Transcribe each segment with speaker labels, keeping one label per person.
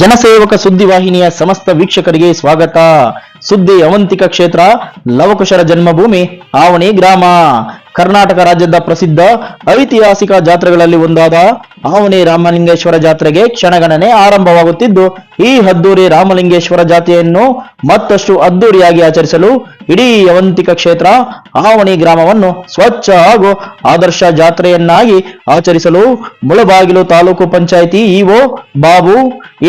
Speaker 1: ಜನಸೇವಕ ಸುದ್ದಿ ವಾಹಿನಿಯ ಸಮಸ್ತ ವೀಕ್ಷಕರಿಗೆ ಸ್ವಾಗತ. ಸುದ್ದಿ ಅವಂತಿಕ ಕ್ಷೇತ್ರ ಲವಕುಶರ ಜನ್ಮಭೂಮಿ, ಆವಣಿ ಗ್ರಾಮ. ಕರ್ನಾಟಕ ರಾಜ್ಯದ ಪ್ರಸಿದ್ಧ ಐತಿಹಾಸಿಕ ಜಾತ್ರೆಗಳಲ್ಲಿ ಒಂದಾದ ಆವಣಿ ರಾಮಲಿಂಗೇಶ್ವರ ಜಾತ್ರೆಗೆ ಕ್ಷಣಗಣನೆ ಆರಂಭವಾಗುತ್ತಿದ್ದು, ಈ ಅದ್ದೂರಿ ರಾಮಲಿಂಗೇಶ್ವರ ಜಾತ್ರೆಯನ್ನು ಮತ್ತಷ್ಟು ಅದ್ದೂರಿಯಾಗಿ ಆಚರಿಸಲು ಇಡೀ ಅವಂತಿಕ ಕ್ಷೇತ್ರ ಆವಣಿ ಗ್ರಾಮವನ್ನು ಸ್ವಚ್ಛ ಹಾಗೂ ಆದರ್ಶ ಜಾತ್ರೆಯನ್ನಾಗಿ ಆಚರಿಸಲು ಮುಳಬಾಗಿಲು ತಾಲೂಕು ಪಂಚಾಯಿತಿ ಇಒ ಬಾಬು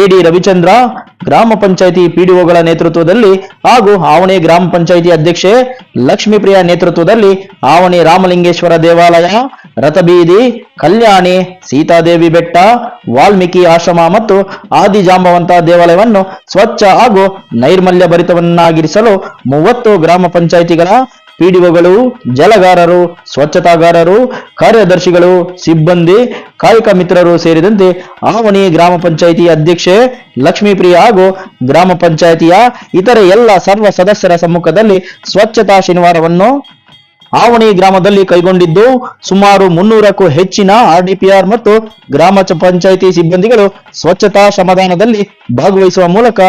Speaker 1: ಎಡಿ ರವಿಚಂದ್ರ, ಗ್ರಾಮ ಪಂಚಾಯಿತಿ ಪಿಡಿಒಗಳ ನೇತೃತ್ವದಲ್ಲಿ ಹಾಗೂ ಆವಣಿ ಗ್ರಾಮ ಪಂಚಾಯಿತಿ ಅಧ್ಯಕ್ಷೆ ಲಕ್ಷ್ಮೀಪ್ರಿಯ ನೇತೃತ್ವದಲ್ಲಿ ಆವಣಿ ರಾಮಲಿಂಗೇಶ್ವರ ದೇವಾಲಯ, ರಥಬೀದಿ, ಕಲ್ಯಾಣಿ ಸೀತಾದೇವಿ ಬೆಟ್ಟ, ವಾಲ್ಮೀಕಿ ಆಶ್ರಮ ಮತ್ತು ಆದಿಜಾಂಬವಂತ ದೇವಾಲಯವನ್ನು ಸ್ವಚ್ಛ ಹಾಗೂ ನೈರ್ಮಲ್ಯ ಭರಿತವನ್ನಾಗಿರಿಸಲು ಮೂವತ್ತು ಗ್ರಾಮ ಪಂಚಾಯಿತಿಗಳ ಪಿಡಿಒಗಳು, ಜಲಗಾರರು, ಸ್ವಚ್ಛತಾಗಾರರು, ಕಾರ್ಯದರ್ಶಿಗಳು, ಸಿಬ್ಬಂದಿ, ಕಾಯಕ ಮಿತ್ರರು ಸೇರಿದಂತೆ ಆವಣಿ ಗ್ರಾಮ ಪಂಚಾಯಿತಿ ಅಧ್ಯಕ್ಷೆ ಲಕ್ಷ್ಮೀಪ್ರಿಯ ಹಾಗೂ ಗ್ರಾಮ ಪಂಚಾಯಿತಿಯ ಇತರೆ ಎಲ್ಲ ಸರ್ವ ಸದಸ್ಯರ ಸಮ್ಮುಖದಲ್ಲಿ ಸ್ವಚ್ಛತಾ ಶನಿವಾರವನ್ನು ಆವಣಿ ಗ್ರಾಮದಲ್ಲಿ ಕೈಗೊಂಡಿದ್ದು ಸುಮಾರು ಮುನ್ನೂರಕ್ಕೂ ಹೆಚ್ಚಿನ ಆರ್ಡಿಪಿಆರ್ ಮತ್ತು ಗ್ರಾಮ ಪಂಚಾಯಿತಿ ಸಿಬ್ಬಂದಿಗಳು ಸ್ವಚ್ಛತಾ ಶ್ರಮದಾನದಲ್ಲಿ ಭಾಗವಹಿಸುವ ಮೂಲಕ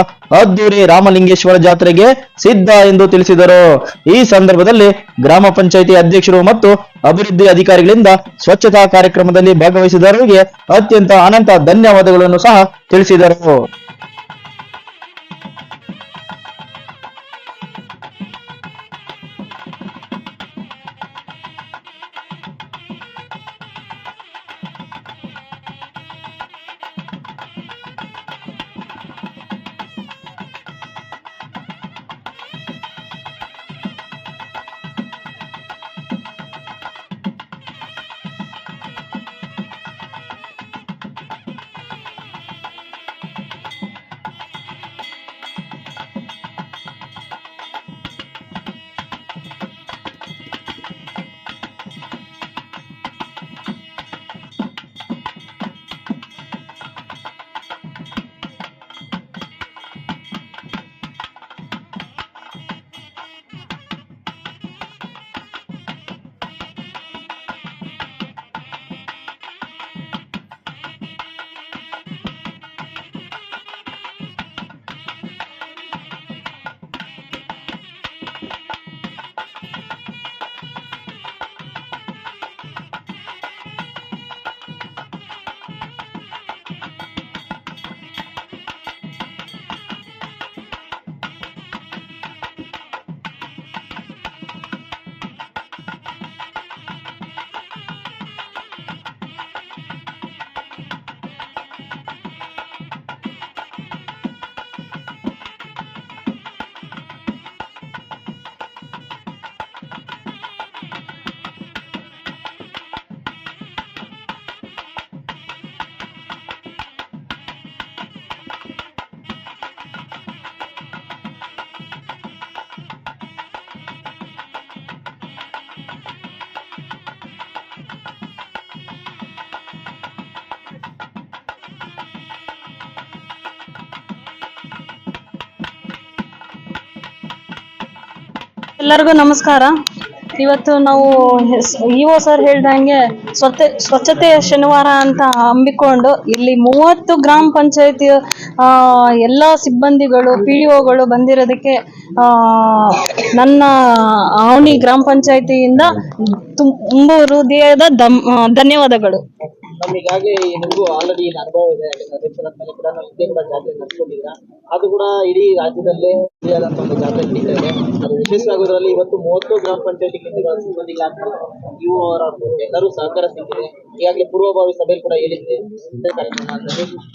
Speaker 1: ಅದ್ದೂರಿ ರಾಮಲಿಂಗೇಶ್ವರ ಜಾತ್ರೆಗೆ ಸಿದ್ಧ ಎಂದು ತಿಳಿಸಿದರು. ಈ ಸಂದರ್ಭದಲ್ಲಿ ಗ್ರಾಮ ಪಂಚಾಯಿತಿ ಅಧ್ಯಕ್ಷರು ಮತ್ತು ಅಭಿವೃದ್ಧಿ ಅಧಿಕಾರಿಗಳಿಂದ ಸ್ವಚ್ಛತಾ ಕಾರ್ಯಕ್ರಮದಲ್ಲಿ ಭಾಗವಹಿಸಿದವರಿಗೆ ಅತ್ಯಂತ ಅನಂತ ಧನ್ಯವಾದಗಳನ್ನು ಸಹ ತಿಳಿಸಿದರು.
Speaker 2: ಎಲ್ಲರಿಗೂ ನಮಸ್ಕಾರ. ಇವತ್ತು ನಾವು ಇಒ ಸರ್ ಹೇಳ್ದಂಗೆ ಸ್ವಚ್ಛ ಸ್ವಚ್ಛತೆಯ ಶನಿವಾರ ಅಂತ ಹಮ್ಮಿಕೊಂಡು ಇಲ್ಲಿ ಮೂವತ್ತು ಗ್ರಾಮ ಪಂಚಾಯತಿ ಎಲ್ಲ ಸಿಬ್ಬಂದಿಗಳು, ಪಿ ಡಿ ಒಗಳು ಬಂದಿರೋದಕ್ಕೆ ನನ್ನ ಆವಣಿ ಗ್ರಾಮ ಪಂಚಾಯತಿಯಿಂದ ತುಂಬ ಹೃದಯದ ಧನ್ಯವಾದಗಳು.
Speaker 3: ನಮಗಾಗಿ ನಿಮಗೂ ಆಲ್ರೆಡಿ ಅನುಭವ ಇದೆ. ಅಧ್ಯಕ್ಷರ ಮೇಲೆ ಕೂಡ ನಾವು ಇದೇ ಕೂಡ ಜಾತ್ರೆ ನಡೆಸ್ಕೊಂಡಿದ್ದೀರಾ. ಅದು ಕೂಡ ಇಡೀ ರಾಜ್ಯದಲ್ಲೇ ಇರಿಯಾದಂತ ಒಂದು ಜಾತ್ರೆ ನಡೀತಾ ಇದೆ. ಅದು ವಿಶೇಷವಾಗುವುದರಲ್ಲಿ ಇವತ್ತು ಮೂವತ್ತು ಗ್ರಾಮ ಪಂಚಾಯತಿಗಳಿಂದ ಸಿಬ್ಬಂದಿಗಳಾಗ್ತಾರೆ ಇವು ಅವರ ಎಲ್ಲರೂ ಸಹಕಾರ ಸಿಕ್ಕಿದೆ. ಈಗಾಗಲೇ ಪೂರ್ವಭಾವಿ ಸಭೆಯಲ್ಲಿ ಕೂಡ ಹೇಳಿದ್ದೆ.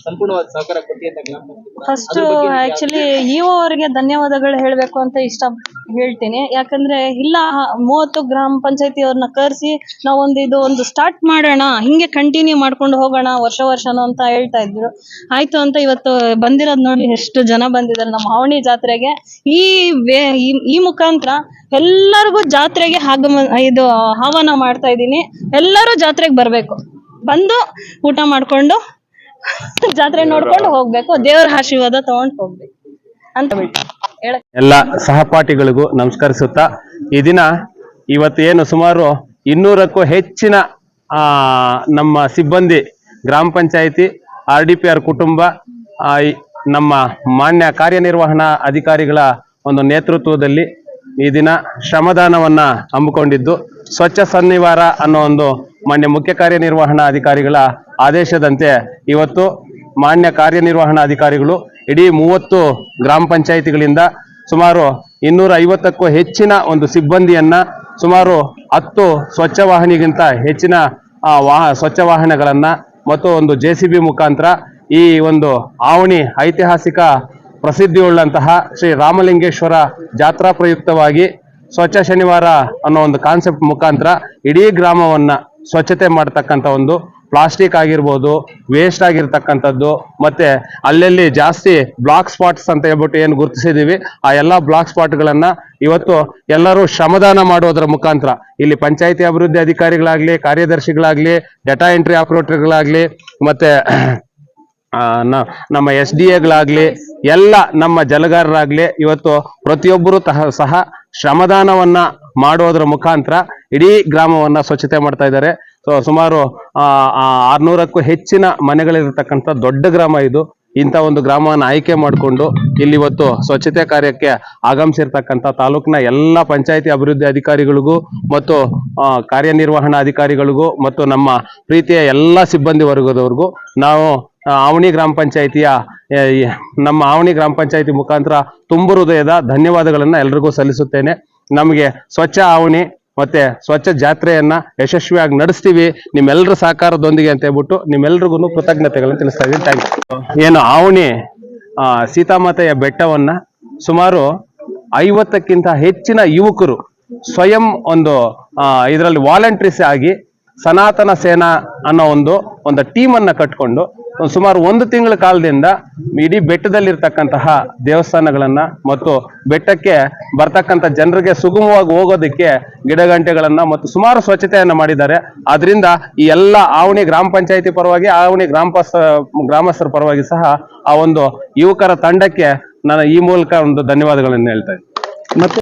Speaker 3: ಸಂಪೂರ್ಣವಾದ ಸಹಕಾರ ಕೊಟ್ಟಿ ಅಂತ ಗ್ರಾಮ ಪಂಚಾಯತಿ.
Speaker 2: ಫಸ್ಟ್ ಆಕ್ಚುಲಿ ಇಒ ಅವರಿಗೆ ಧನ್ಯವಾದಗಳು ಹೇಳಬೇಕು ಅಂತ ಇಷ್ಟ ಹೇಳ್ತೀನಿ. ಯಾಕಂದ್ರೆ ಇಲ್ಲ, ಮೂವತ್ತು ಗ್ರಾಮ ಪಂಚಾಯತಿ ಅವ್ರನ್ನ ಕರೆಸಿ ನಾವೊಂದು ಇದು ಒಂದು ಸ್ಟಾರ್ಟ್ ಮಾಡೋಣ, ಹಿಂಗೆ ಕಂಟಿನ್ಯೂ ಮಾಡ್ಕೊಂಡು ಹೋಗೋಣ ವರ್ಷ ವರ್ಷನೂ ಅಂತ ಹೇಳ್ತಾ ಇದ್ರು. ಆಯ್ತು ಅಂತ ಇವತ್ತು ಬಂದಿರೋದು ನೋಡಿ, ಎಷ್ಟು ಜನ ಬಂದಿದ್ದಾರೆ ನಮ್ಮ ಹಾವಣಿ ಜಾತ್ರೆಗೆ. ಈ ವೇ- ಈ- ಮುಖಾಂತರ ಎಲ್ಲರಿಗೂ ಜಾತ್ರೆಗೆ ಆಗಮ, ಇದು ಆಹ್ವಾನ ಮಾಡ್ತಾ ಇದ್ದೀನಿ. ಎಲ್ಲರೂ ಜಾತ್ರೆಗೆ ಬರಬೇಕು. ಬಂದು ಊಟ ಮಾಡ್ಕೊಂಡು ಜಾತ್ರೆ ನೋಡ್ಕೊಂಡು ಹೋಗ್ಬೇಕು. ದೇವರ ಆಶೀರ್ವಾದ ತಗೊಂಡು ಹೋಗ್ಬೇಕು. ಅಂತ. ಬಿಟ್ಟು
Speaker 4: ಎಲ್ಲ ಸಹಪಾಠಿಗಳಿಗೂ ನಮಸ್ಕರಿಸುತ್ತಾ, ಈ ದಿನ ಇವತ್ತು ಏನು ಸುಮಾರು ಇನ್ನೂರಕ್ಕೂ ಹೆಚ್ಚಿನ ನಮ್ಮ ಸಿಬ್ಬಂದಿ, ಗ್ರಾಮ panchayat, R D P R ಕುಟುಂಬ ನಮ್ಮ ಮಾನ್ಯ ಕಾರ್ಯನಿರ್ವಹಣಾ ಅಧಿಕಾರಿಗಳ ಒಂದು ನೇತೃತ್ವದಲ್ಲಿ ಈ ದಿನ ಶ್ರಮದಾನವನ್ನ ಹಮ್ಮಿಕೊಂಡಿದ್ದು, ಸ್ವಚ್ಛ ಸನ್ನಿವಾರ ಅನ್ನೋ ಒಂದು ಮಾನ್ಯ ಮುಖ್ಯ ಕಾರ್ಯನಿರ್ವಹಣಾ ಅಧಿಕಾರಿಗಳ ಆದೇಶದಂತೆ ಇವತ್ತು ಮಾನ್ಯ ಕಾರ್ಯನಿರ್ವಹಣಾ ಅಧಿಕಾರಿಗಳು ಇಡೀ ಮೂವತ್ತು ಗ್ರಾಮ ಪಂಚಾಯಿತಿಗಳಿಂದ ಸುಮಾರು ಇನ್ನೂರ ಐವತ್ತಕ್ಕೂ ಹೆಚ್ಚಿನ ಒಂದು ಸಿಬ್ಬಂದಿಯನ್ನ ಸುಮಾರು ಹತ್ತು ಸ್ವಚ್ಛ ವಾಹಿನಿಗಿಂತ ಹೆಚ್ಚಿನ ವಾಹ ಸ್ವಚ್ಛ ವಾಹನಗಳನ್ನ ಮತ್ತು ಒಂದು ಜೆ ಸಿ ಬಿ ಮುಖಾಂತರ ಈ ಒಂದು ಆವಣಿ ಐತಿಹಾಸಿಕ ಪ್ರಸಿದ್ಧಿಯುಳ್ಳಂತಹ ಶ್ರೀ ರಾಮಲಿಂಗೇಶ್ವರ ಜಾತ್ರಾ ಪ್ರಯುಕ್ತವಾಗಿ ಸ್ವಚ್ಛ ಶನಿವಾರ ಅನ್ನೋ ಒಂದು ಕಾನ್ಸೆಪ್ಟ್ ಮುಖಾಂತರ ಇಡೀ ಗ್ರಾಮವನ್ನ ಸ್ವಚ್ಛತೆ ಮಾಡ್ತಕ್ಕಂಥ ಒಂದು ಪ್ಲಾಸ್ಟಿಕ್ ಆಗಿರ್ಬೋದು ವೇಸ್ಟ್ ಆಗಿರ್ತಕ್ಕಂಥದ್ದು, ಮತ್ತೆ ಅಲ್ಲಲ್ಲಿ ಜಾಸ್ತಿ ಬ್ಲಾಕ್ ಸ್ಪಾಟ್ಸ್ ಅಂತ ಹೇಳ್ಬಿಟ್ಟು ಏನು ಗುರುತಿಸಿದೀವಿ, ಆ ಎಲ್ಲ ಬ್ಲಾಕ್ ಸ್ಪಾಟ್ಗಳನ್ನ ಇವತ್ತು ಎಲ್ಲರೂ ಶ್ರಮದಾನ ಮಾಡೋದ್ರ ಮುಖಾಂತರ, ಇಲ್ಲಿ ಪಂಚಾಯಿತಿ ಅಭಿವೃದ್ಧಿ ಅಧಿಕಾರಿಗಳಾಗ್ಲಿ, ಕಾರ್ಯದರ್ಶಿಗಳಾಗ್ಲಿ ಡೇಟಾ ಎಂಟ್ರಿ ಆಪರೇಟರ್ಗಳಾಗ್ಲಿ ಮತ್ತೆ ನಮ್ಮ ಎಸ್ ಡಿ ಎಗಳಾಗ್ಲಿ ಎಲ್ಲ ನಮ್ಮ ಜಲಗಾರರಾಗ್ಲಿ ಇವತ್ತು ಪ್ರತಿಯೊಬ್ಬರು ತಹ, ಸಹ ಶ್ರಮದಾನವನ್ನ ಮಾಡೋದ್ರ ಮುಖಾಂತರ ಇಡೀ ಗ್ರಾಮವನ್ನ ಸ್ವಚ್ಛತೆ ಮಾಡ್ತಾ ಇದ್ದಾರೆ. ಸೊ ಸುಮಾರು ಆರ್ನೂರಕ್ಕೂ ಹೆಚ್ಚಿನ ಮನೆಗಳಿರತಕ್ಕಂಥ ದೊಡ್ಡ ಗ್ರಾಮ ಇದು. ಇಂಥ ಒಂದು ಗ್ರಾಮವನ್ನು ಆಯ್ಕೆ ಮಾಡಿಕೊಂಡು ಇಲ್ಲಿ ಇವತ್ತು ಸ್ವಚ್ಛತೆ ಕಾರ್ಯಕ್ಕೆ ಆಗಮಿಸಿರ್ತಕ್ಕಂಥ ತಾಲೂಕಿನ ಎಲ್ಲ ಪಂಚಾಯಿತಿ ಅಭಿವೃದ್ಧಿ ಅಧಿಕಾರಿಗಳಿಗೂ ಮತ್ತು ಕಾರ್ಯನಿರ್ವಹಣಾ ಅಧಿಕಾರಿಗಳಿಗೂ ಮತ್ತು ನಮ್ಮ ಪ್ರೀತಿಯ ಎಲ್ಲ ಸಿಬ್ಬಂದಿ ವರ್ಗದವ್ರಿಗೂ ನಾವು ಆವಣಿ ಗ್ರಾಮ ಪಂಚಾಯಿತಿಯ ನಮ್ಮ ಆವಣಿ ಗ್ರಾಮ ಪಂಚಾಯಿತಿ ಮುಖಾಂತರ ತುಂಬು ಹೃದಯದ ಧನ್ಯವಾದಗಳನ್ನು ಎಲ್ರಿಗೂ ಸಲ್ಲಿಸುತ್ತೇನೆ. ನಮಗೆ ಸ್ವಚ್ಛ ಆವಣಿ ಮತ್ತೆ ಸ್ವಚ್ಛ ಜಾತ್ರೆಯನ್ನ ಯಶಸ್ವಿಯಾಗಿ ನಡೆಸ್ತೀವಿ. ನಿಮ್ಮೆಲ್ಲರ ಸಹಕಾರದೊಂದಿಗೆ ಅಂತ ಹೇಳ್ಬಿಟ್ಟು ನಿಮ್ಮೆಲ್ರಿಗೂ ಕೃತಜ್ಞತೆಗಳನ್ನು ತಿಳಿಸ್ತಾ ಇದ್ದೀನಿ. ಥ್ಯಾಂಕ್ ಯು ಏನು ಆವಣಿ ಸೀತಾಮಾತೆಯ ಬೆಟ್ಟವನ್ನ ಸುಮಾರು ಐವತ್ತಕ್ಕಿಂತ ಹೆಚ್ಚಿನ ಯುವಕರು ಸ್ವಯಂ ಒಂದು ಇದರಲ್ಲಿ ವಾಲಂಟ್ರೀಸ್ ಆಗಿ ಸನಾತನ ಸೇನಾ ಅನ್ನೋ ಒಂದು ಒಂದು ಟೀಮ್ ಅನ್ನ ಕಟ್ಕೊಂಡು ಸುಮಾರು ಒಂದು ತಿಂಗಳ ಕಾಲದಿಂದ ಇಡೀ ಬೆಟ್ಟದಲ್ಲಿರ್ತಕ್ಕಂತಹ ದೇವಸ್ಥಾನಗಳನ್ನ ಮತ್ತು ಬೆಟ್ಟಕ್ಕೆ ಬರ್ತಕ್ಕಂಥ ಜನರಿಗೆ ಸುಗಮವಾಗಿ ಹೋಗೋದಕ್ಕೆ ಗಿಡಗಂಟೆಗಳನ್ನ ಮತ್ತು ಸುಮಾರು ಸ್ವಚ್ಛತೆಯನ್ನು ಮಾಡಿದ್ದಾರೆ. ಅದರಿಂದ ಈ ಎಲ್ಲ ಆವಣಿ ಗ್ರಾಮ ಪಂಚಾಯತಿ ಪರವಾಗಿ, ಆವಣಿ ಗ್ರಾಮ ಗ್ರಾಮಸ್ಥರ ಪರವಾಗಿ ಸಹ ಆ ಒಂದು ಯುವಕರ ತಂಡಕ್ಕೆ ನಾನು ಈ ಮೂಲಕ ಒಂದು ಧನ್ಯವಾದಗಳನ್ನು ಹೇಳ್ತಾ ಇದ್ದೀನಿ.